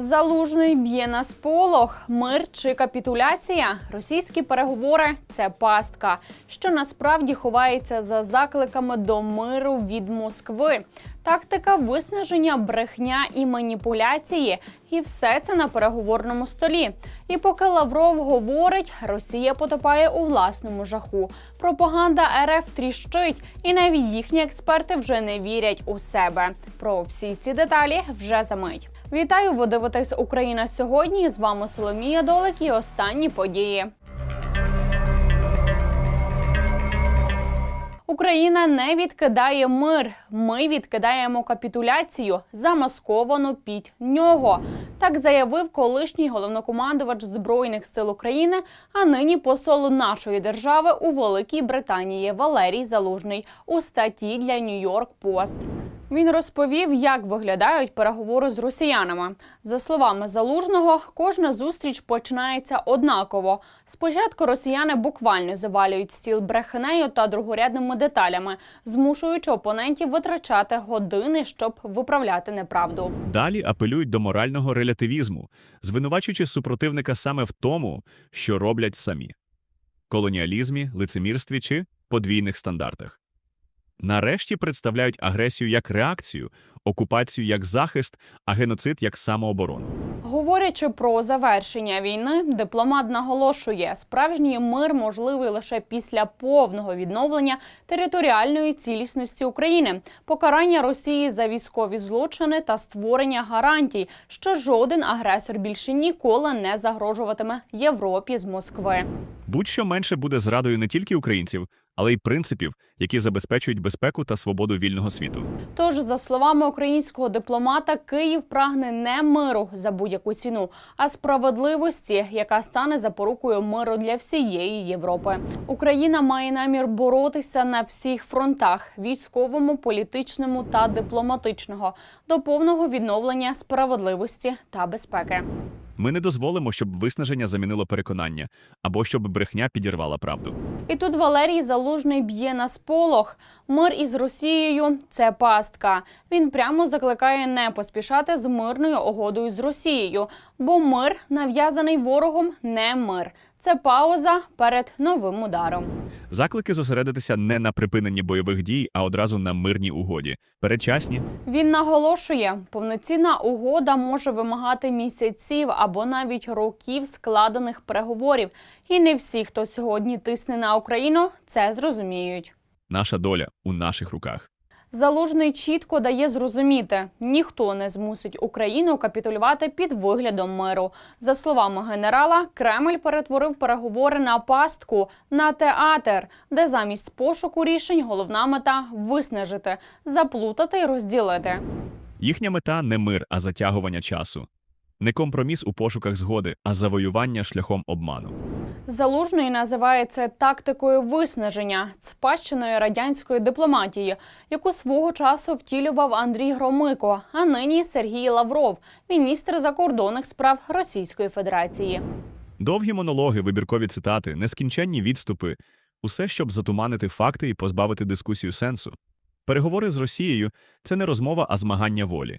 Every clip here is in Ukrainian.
Залужний б'є на сполох, мир чи капітуляція. Російські переговори це пастка, що насправді ховається за закликами до миру від Москви. Тактика виснаження, брехня і маніпуляції, і все це на переговорному столі. І поки Лавров говорить, Росія потопає у власному жаху. Пропаганда РФ тріщить, і навіть їхні експерти вже не вірять у себе. Про всі ці деталі вже за мить. Вітаю, ви дивитесь Україна сьогодні. З вами Соломія Долик і останні події. Україна не відкидає мир. Ми відкидаємо капітуляцію, замасковану під нього. Так заявив колишній головнокомандувач збройних сил України, а нині посол нашої держави у Великій Британії Валерій Залужний у статті для Нью-Йорк Пост. Він розповів, як виглядають переговори з росіянами. За словами залужного, кожна зустріч починається однаково. Спочатку росіяни буквально завалюють стіл брехнею та другорядними деталями, змушуючи опонентів витрачати години, щоб виправляти неправду. Далі апелюють до морального релятивізму, звинувачуючи супротивника саме в тому, що роблять самі колоніалізмі, лицемірстві чи подвійних стандартах. Нарешті представляють агресію як реакцію, окупацію як захист, а геноцид як самооборону. Говорячи про завершення війни, дипломат наголошує, справжній мир можливий лише після повного відновлення територіальної цілісності України, покарання Росії за військові злочини та створення гарантій, що жоден агресор більше ніколи не загрожуватиме Європі з Москви. Будь-що менше буде зрадою не тільки українців, але й принципів, які забезпечують безпеку та свободу вільного світу. Тож, за словами українського дипломата, Київ прагне не миру за будь-яку ціну, а справедливості, яка стане запорукою миру для всієї Європи. Україна має намір боротися на всіх фронтах: військовому, політичному та дипломатичного, до повного відновлення справедливості та безпеки. Ми не дозволимо, щоб виснаження замінило переконання або щоб брехня підірвала правду. І тут Валерій Залужний б'є на сполох. Мир із Росією це пастка. Він прямо закликає не поспішати з мирною угодою з Росією, бо мир, нав'язаний ворогом, не мир. Це пауза перед новим ударом. Заклики зосередитися не на припиненні бойових дій, а одразу на мирній угоді. Передчасні Він наголошує, повноцінна угода може вимагати місяців або навіть років складених переговорів. І не всі, хто сьогодні тисне на Україну, це зрозуміють. наша доля у наших руках. Залужний чітко дає зрозуміти, ніхто не змусить Україну капітулювати під виглядом миру. За словами генерала, Кремль перетворив переговори на пастку на театр, де замість пошуку рішень головна мета виснажити, заплутати й розділити. Їхня мета не мир, а затягування часу. Не компроміс у пошуках згоди, а завоювання шляхом обману. Залужний називає це тактикою виснаження, спадщиною радянської дипломатії, яку свого часу втілював Андрій Громико, а нині Сергій Лавров, міністр закордонних справ Російської Федерації. Довгі монологи, вибіркові цитати, нескінченні відступи усе, щоб затуманити факти і позбавити дискусію сенсу. Переговори з Росією це не розмова, а змагання волі.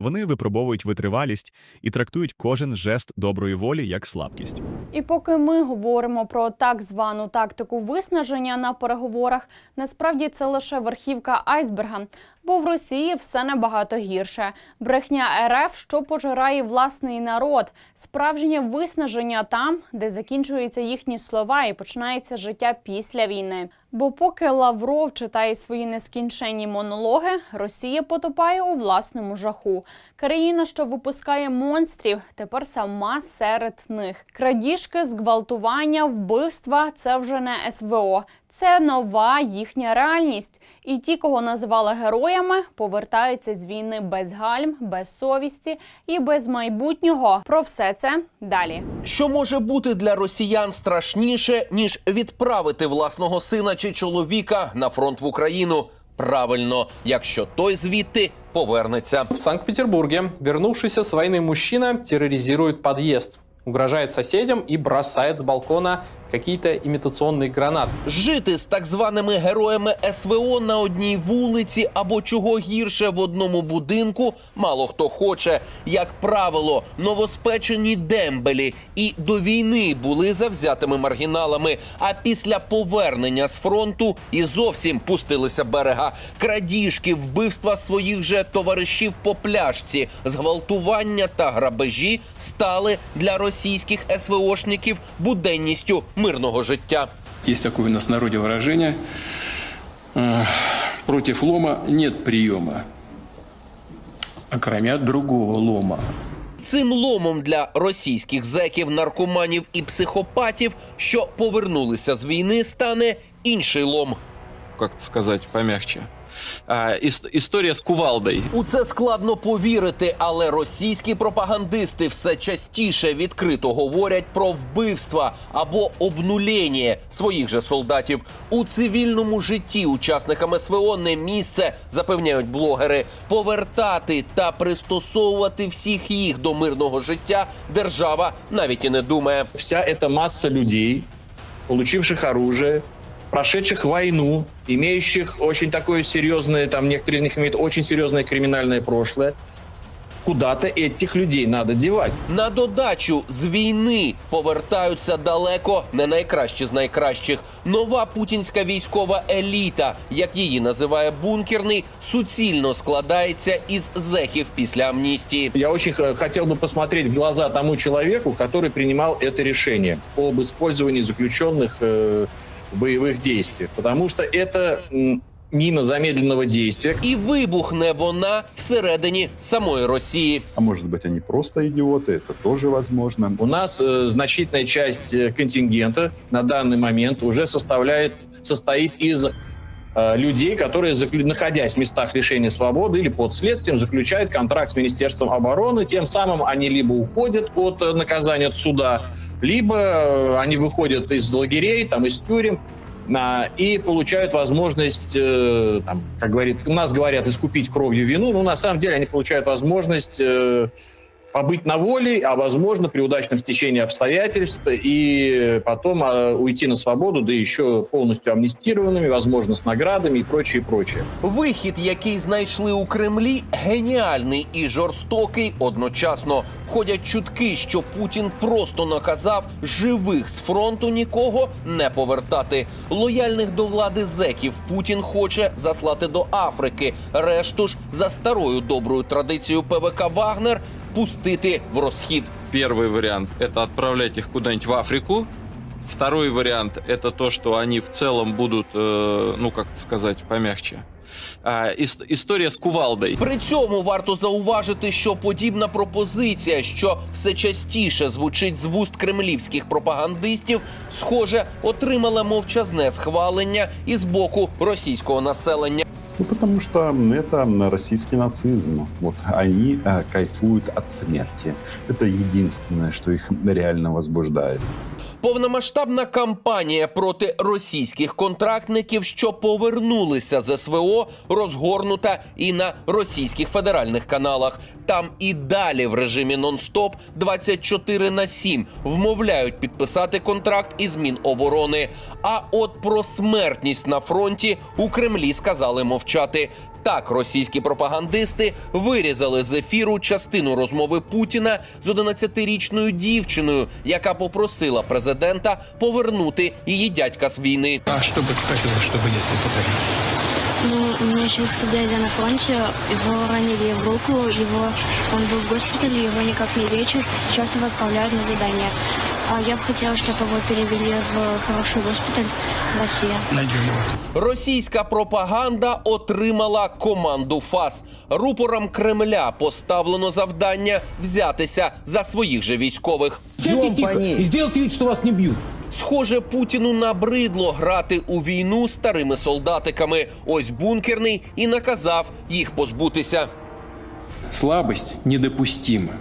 Вони випробовують витривалість і трактують кожен жест доброї волі як слабкість. І поки ми говоримо про так звану тактику виснаження на переговорах, насправді це лише верхівка айсберга. Бо в Росії все набагато гірше. Брехня РФ, що пожирає власний народ, справжнє виснаження там, де закінчуються їхні слова і починається життя після війни. Бо поки Лавров читає свої нескінченні монологи, Росія потопає у власному жаху. Країна, що випускає монстрів, тепер сама серед них. Крадіжки, зґвалтування, вбивства це вже не СВО. Це нова їхня реальність. І ті, кого називали героями, повертаються з війни без гальм, без совісті і без майбутнього. Про все це далі. Що може бути для росіян страшніше, ніж відправити власного сина чи чоловіка на фронт в Україну? Правильно, якщо той звідти повернеться. В Санкт-Петербурге вернувшийся с войны мужчина терроризирует подъезд, угрожает соседям и бросает с балкона какие-то имитационные гранаты. Жити з так званими героями СВО на одній вулиці або чого гірше в одному будинку мало хто хоче. Як правило, новоспечені дембелі і до війни були завзятими маргіналами. А після повернення з фронту і зовсім пустилися берега. Крадіжки, вбивства своїх же товаришів по пляшці, зґвалтування та грабежі стали для російських СВОшників буденністю мирного життя. Есть такое у нас в народе выражение э, «против лома нет приема, окромя другого лома». Цим ломом для російських зеків, наркоманів і психопатів, що повернулися з війни, стане інший лом. как это сказать помягче. А, ис- история с кувалдой. У це складно повірити, але російські пропагандисти все частіше відкрито говорять про вбивства або обнулєння своїх же солдатів у цивільному житті. Учасникам СВО не місце, запевняють блогери. Повертати та пристосовувати всіх їх до мирного життя держава навіть і не думає. вся эта масса людей, получивших оружие, прошедших войну, имеющих очень такое серьезное, там некоторые из них имеют очень серьезное криминальное прошлое, куда-то этих людей надо девать. На додачу з війни повертаються далеко не найкращі з найкращих. Нова путінська військова еліта, як її називає бункерний, суцільно складається із зеків після амністії. Я очень х- хотел бы посмотреть в глаза тому человеку, который принимал это решение об использовании заключенных э, в боевых действиях, потому что это м, мина замедленного действия, І вибухне вона всередині самої Росії. А может быть, они просто идиоты, это тоже возможно. У нас э, значительная часть э, контингента на данный момент уже составляет, состоит из э, людей, которые, заклю- находясь в местах лишения свободы или под следствием, заключают контракт с Министерством обороны. Тем самым они либо уходят от э, наказания от суда, либо э, они выходят из лагерей, там, из тюрем, и получают возможность, э, там, как говорит, у нас говорят, искупить кровью вину, но на самом деле они получают возможность э, побыть на воле, а возможно при удачном стечении обстоятельств и потом э, уйти на свободу, да еще полностью амнистированными, возможно, с наградами и прочее, прочее. Вихід, який знайшли у Кремлі, геніальний і жорстокий одночасно. Ходять чутки, що Путін просто наказав живих з фронту нікого не повертати. Лояльних до влади зеків Путін хоче заслати до Африки. Решту ж за старою доброю традицією ПВК Вагнер пустити в розхід. Первый вариант – это отправлять их куда-нибудь в Африку. Второй вариант – это то, что они в целом будут, э, ну, как это сказать помягче. А, ис- история с кувалдой. При цьому варто зауважити, що подібна пропозиція, що все частіше звучить з вуст кремлівських пропагандистів, схоже, отримала мовчазне схвалення із боку російського населення. Ну, потому что это российский нацизм. Вот они э, кайфуют от смерти. Это единственное, что их реально возбуждает. Повномасштабна кампанія проти російських контрактників, що повернулися з СВО, розгорнута і на російських федеральних каналах. Там і далі в режимі нон-стоп 24 на 7 вмовляють підписати контракт із Міноборони. А от про смертність на фронті у Кремлі сказали мовчати. Так, російські пропагандисти вирізали з ефіру частину розмови Путіна з 11-річною дівчиною, яка попросила президента повернути її дядька з війни. А что бы ты хотела, чтобы я тебе подарил? Ну, у меня сейчас дядя на фронте, его ранили в руку, его, он был в госпитале, его никак не лечат, сейчас его отправляют на задание. А я бы хотела, чтобы его перевели в хороший госпиталь в России. Найдем его. Російська пропаганда отримала команду ФАС. Рупорам Кремля поставлено завдання взятися за своїх же військових. Сядьте тихо и сделайте вид, что вас не бьют. Схоже, Путіну набридло грати у війну старими солдатиками. Ось бункерний і наказав їх позбутися. Слабость недопустима,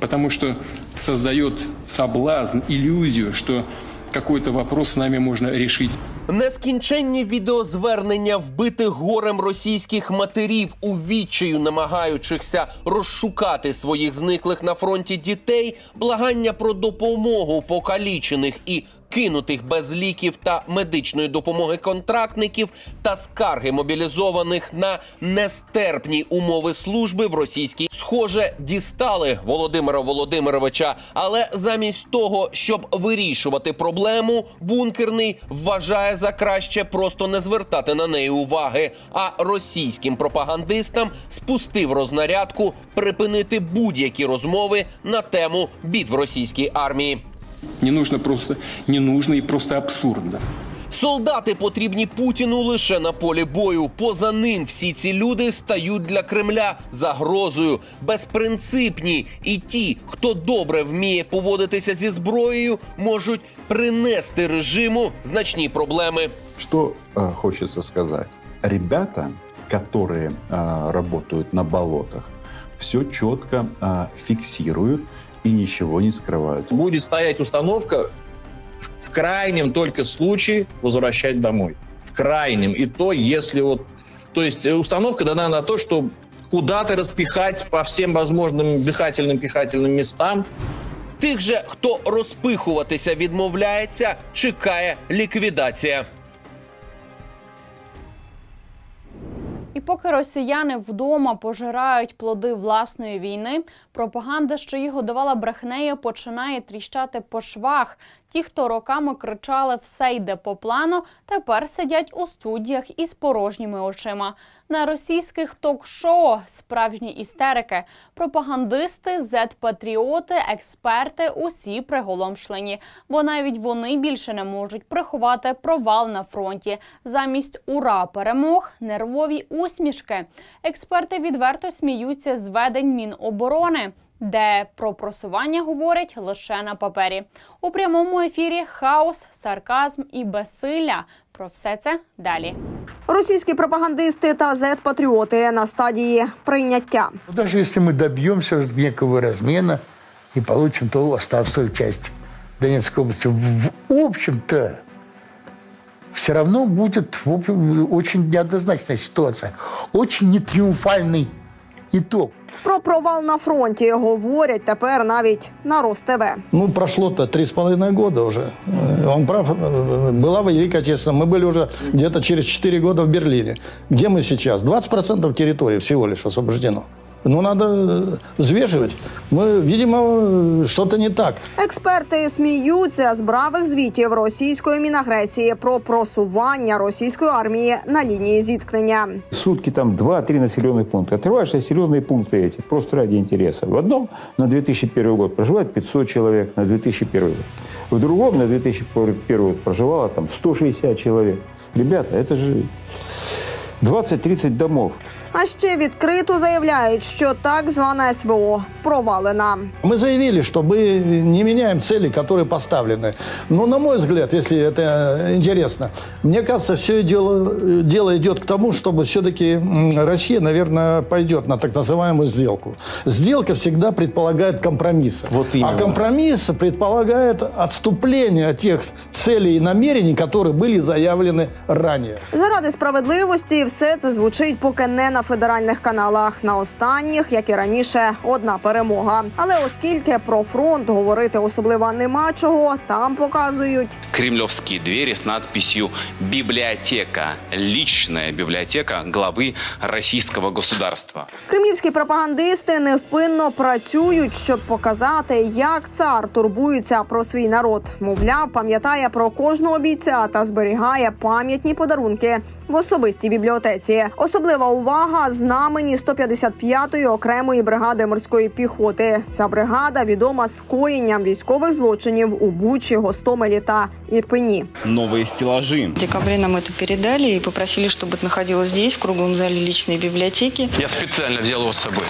потому что создает соблазн, иллюзию, что какой-то вопрос с нами можно решить Нескінченні відеозвернення вбитих горем російських матерів у відчаю, намагаючихся розшукати своїх зниклих на фронті дітей, благання про допомогу покалічених і кинутих без ліків та медичної допомоги контрактників та скарги мобілізованих на нестерпні умови служби в російській схоже дістали Володимира Володимировича. Але замість того, щоб вирішувати проблему, бункерний вважає за краще просто не звертати на неї уваги. А російським пропагандистам спустив рознарядку припинити будь-які розмови на тему бід в російській армії. Не нужно просто, не нужно и просто абсурдно. Солдати потрібні Путіну лише на полі бою. Поза ним всі ці люди стають для Кремля загрозою, безпринципні. І ті, хто добре вміє поводитися зі зброєю, можуть принести режиму значні проблеми. Что э, хочется сказать? Ребята, которые э, работают на болотах, все четко э, фиксируют и ничего не скрывают. Будет стоять установка в- в крайнем только случае возвращать домой. В крайнем. И то, если вот... То есть э, установка дана на то, что куда-то распихать по всем возможным дыхательным, пихательным местам. Тих же, хто розпихуватися відмовляється, чекає ліквідація. І поки росіяни вдома пожирають плоди власної війни, пропаганда, що їх годувала брехнею, починає тріщати по швах. Ті, хто роками кричали «все йде по плану», тепер сидять у студіях із порожніми очима. На російських ток-шоу справжні істерики, пропагандисти, зет-патріоти, експерти усі приголомшлені, бо навіть вони більше не можуть приховати провал на фронті. Замість ура перемог нервові усмішки. Експерти відверто сміються з ведень Міноборони. Де про просування говорять лише на папері у прямому ефірі хаос, сарказм і безсилля. Про все це далі. Російські пропагандисти та зет-патріоти на стадії прийняття. Даже если мы добьемся некого размена и получим ту оставшую часть Донецкой области, в, в общем-то, все равно будет в общем, очень неоднозначная ситуация. Очень нетриумфальный итог. Про провал на фронті говорять тепер навіть на РосТВ. Ну, прошло-то три с половиной года уже. Э, Он прав. э, Была Великая Отечественная. Мы были уже где-то через 4 года в Берлине. Где мы сейчас? 20% территории всего лишь освобождено. Ну, надо э, взвешивать. Мы, видимо, э, что-то не так. Експерти сміються з бравих звітів російської мінагресії про просування російської армії на лінії зіткнення. Сутки там 2-3 населенных пункта. Открываешь населенные пункты эти, просто ради интереса. В одном на 2001 год проживает 500 человек, на 2001 год. В другом на 2001 год проживало там 160 человек. Ребята, это же 20-30 домов. А ще відкрито заявляють, що так звана СВО провалена. Мы заявили, что мы не меняем цели, которые поставлены. Но, на мой взгляд, если это интересно, мне кажется, все дело, дело идет к тому, чтобы все-таки Россия, наверное, пойдет на так называемую сделку. Сделка всегда предполагает компромиссы. Вот именно. А компромисс предполагает отступление от тех целей и намерений, которые были заявлены ранее. Заради справедливості все це звучить поки не на федеральних каналах. На останніх, як і раніше, одна перемога. Але оскільки про фронт говорити особливо нема чого, там показують кремлевские двери с надписью «Библиотека». Личная библиотека главы российского государства. кремлівські пропагандисти невпинно працюють, щоб показати, як цар турбується про свій народ. Мовляв, пам'ятає про кожного бійця та зберігає пам'ятні подарунки в особистій бібліотеці. Особлива увага знамені 155-ї окремої бригади морської піхоти. Ця бригада відома скоєнням військових злочинів у Бучі, Гостомелі та Ірпені. Новые стеллажи. В декабре нам это передали и попросили, чтобы это находилось здесь, в круглом зале личной библиотеки. Я специально взял его с собой.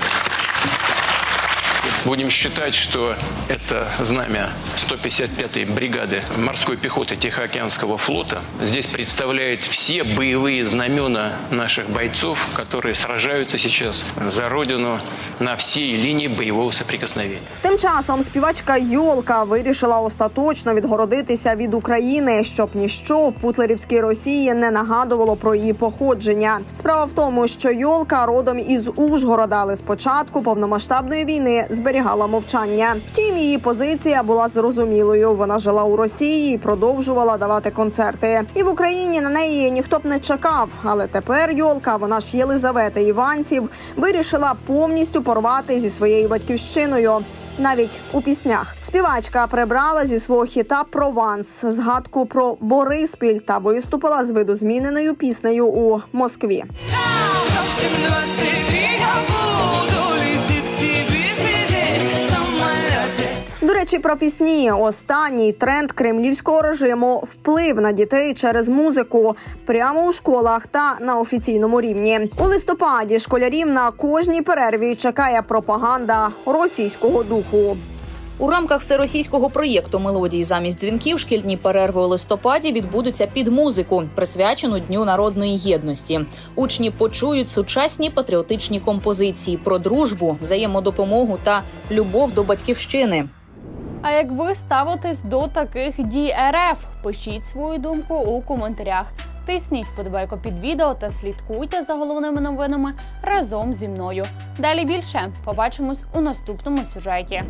Будем считать, что это знамя 155-й бригады морской пехоты Тихоокеанского флота. Здесь представляет все боевые знамена наших бойцов, которые сражаются сейчас за родину на всей линии боевого соприкосновения. Тим часом співачка Йолка вирішила остаточно відгородитися від України, щоб ніщо в путлерівській Росії не нагадувало про її походження. Справа в тому, що Йолка родом із Ужгорода, але з початку повномасштабної війни зберігала зберігала мовчання. Втім, її позиція була зрозумілою. Вона жила у Росії і продовжувала давати концерти. І в Україні на неї ніхто б не чекав. Але тепер Йолка, вона ж Єлизавети Іванців, вирішила повністю порвати зі своєю батьківщиною. Навіть у піснях співачка прибрала зі свого хіта Прованс згадку про Бориспіль та виступила з видозміненою піснею у Москві. Речі, про пісні останній тренд кремлівського режиму вплив на дітей через музику прямо у школах та на офіційному рівні. У листопаді школярів на кожній перерві чекає пропаганда російського духу. У рамках всеросійського проєкту Мелодії замість дзвінків шкільні перерви у листопаді відбудуться під музику, присвячену Дню народної єдності. Учні почують сучасні патріотичні композиції про дружбу, взаємодопомогу та любов до батьківщини. А як ви ставитесь до таких дій РФ? Пишіть свою думку у коментарях. Тисніть вподобайку під відео та слідкуйте за головними новинами разом зі мною. Далі більше побачимось у наступному сюжеті.